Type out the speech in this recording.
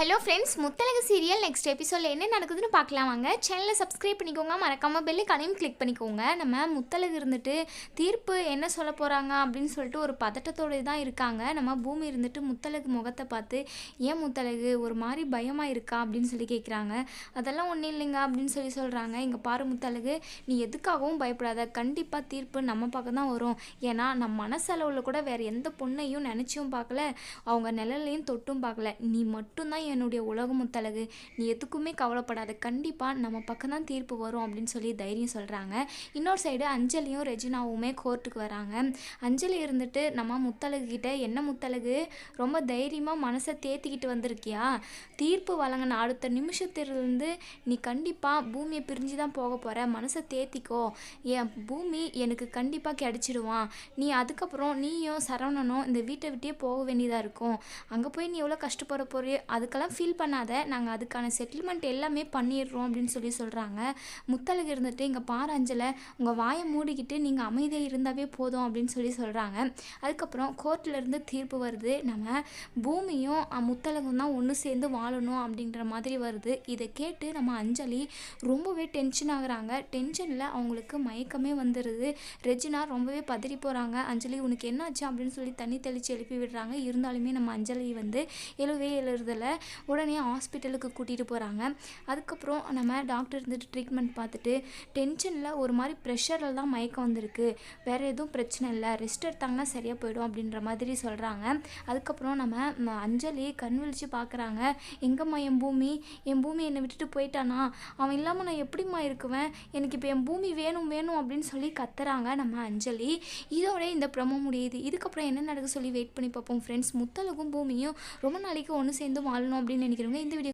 Hello friends Muthalagu serial next எபிசோடில் என்ன நடக்குதுன்னு பார்க்கலாம் வாங்க. சேனலை சப்ஸ்கிரைப் பண்ணிக்கோங்க மறக்காமல் பெல்லு கனையும் கிளிக் பண்ணிக்கோங்க. நம்ம முத்தலகு இருந்துட்டு தீர்ப்பு என்ன சொல்ல போகிறாங்க அப்படின்னு சொல்லிட்டு ஒரு பதட்டத்தோடு தான் இருக்காங்க. நம்ம பூமி இருந்துட்டு முத்தலகு முகத்தை பார்த்து ஏன் முத்தழகு ஒரு மாதிரி பயமாக இருக்கா? அப்படின்னு சொல்லி கேட்குறாங்க அதெல்லாம் ஒன்றும் இல்லைங்க அப்படின்னு சொல்லி சொல்கிறாங்க இங்கே பாரு முத்தழகு நீ எதுக்காகவும் பயப்படாத. கண்டிப்பாக தீர்ப்பு நம்ம பக்கம் தான் வரும். ஏன்னா நம்ம மனசளவில் கூட வேறு எந்த பொண்ணையும் நினச்சியும் பார்க்கல. அவங்க நிழலையும் தொட்டும் பார்க்கல. நீ மட்டும்தான் என்னுடைய உலக முத்தழகு நீ எதுக்குமே கவலைப்படாத. கண்டிப்பாக நம்ம பக்கம் தான் தீர்ப்பு வரும் அப்படின்னு சொல்லி தைரியம் சொல்கிறாங்க இன்னொரு சைடு அஞ்சலியும் ரெஜினாவுமே கோர்ட்டுக்கு வராங்க. அஞ்சலி இருந்துட்டு நம்ம முத்தழகு கிட்ட என்ன முத்தழகு ரொம்ப தைரியமாக மனசை தேத்திக்கிட்டு வந்திருக்கியா? தீர்ப்பு வழங்கின அடுத்த நிமிஷத்திலிருந்து நீ கண்டிப்பாக பூமியை பிரிஞ்சு தான் போக போகிற மனசை தேத்திக்கோ. என் பூமி எனக்கு கண்டிப்பாக கிடச்சிடுவான். நீ அதுக்கப்புறம் நீயும் சரவணனும் இந்த வீட்டை விட்டே போக வேண்டியதாக இருக்கும். அங்கே போய் நீ எவ்வளோ கஷ்டப்பட போறியோ அதுக்கெல்லாம் ஃபீல் பண்ணாத. நாங்கள் அதுக்கான செட்டில்மெண்ட் எல்லாமே பண்ணிடுறோம் அப்படின்னு சொல்லி சொல்கிறாங்க முத்தழகு இருந்துட்டு இங்கே பாரு அஞ்சலை உங்கள் வாயை மூடிக்கிட்டு நீங்கள் அமைதியாக இருந்தாவே போதும் அப்படின்னு சொல்லி சொல்கிறாங்க அதுக்கப்புறம் கோர்ட்ல இருந்து தீர்ப்பு வருது. நம்ம பூமியும் முத்தழகும் தான் ஒன்று சேர்ந்து வாழணும் அப்படின்ற மாதிரி வருது. இதை கேட்டு நம்ம அஞ்சலி ரொம்பவே டென்ஷன் ஆகுறாங்க. டென்ஷனில் அவங்களுக்கு மயக்கமே வந்துடுது ரெஜினா ரொம்பவே பதறி போகிறாங்க அஞ்சலி உனக்கு என்னாச்சு? அப்படின்னு சொல்லி தண்ணி தெளித்து எழுப்பி விடுறாங்க. இருந்தாலுமே நம்ம அஞ்சலி வந்து எழுவே எழுறதில்ல. உடனே ஹாஸ்பிட்டலுக்கு கூட்டிகிட்டு போகிறாங்க அதுக்கப்புறம் நம்ம டாக்டர் இருந்துட்டு ட்ரீட்மெண்ட் பார்த்துட்டு டென்ஷனில் ஒரு மாதிரி ப்ரெஷரில் தான் மயக்கம் வந்திருக்கு. வேறு எதுவும் பிரச்சனை இல்லை. ரெஸ்ட் எடுத்தாங்கன்னா சரியாக போயிடும் அப்படின்ற மாதிரி சொல்கிறாங்க அதுக்கப்புறம் நம்ம அஞ்சலி கண் விழிச்சு பார்க்குறாங்க. எங்கம்மா என் பூமி? என் பூமி என்னை விட்டுட்டு போயிட்டானா? அவன் இல்லாமல் நான் எப்படிம்மா இருக்குவேன்? எனக்கு இப்போ என் பூமி வேணும் வேணும் அப்படின்னு சொல்லி கத்துறாங்க நம்ம அஞ்சலி. இதோட இந்த ப்ரமோ முடியுது. இதுக்கப்புறம் என்ன நடக்க சொல்லி வெயிட் பண்ணி பார்ப்போம் ஃப்ரெண்ட்ஸ் முத்தலகும் பூமியும் ரொம்ப நாளைக்கு ஒன்று சேர்ந்து வாழணும் அப்படின்னு நினைக்கிறவங்க இந்த வீடியோ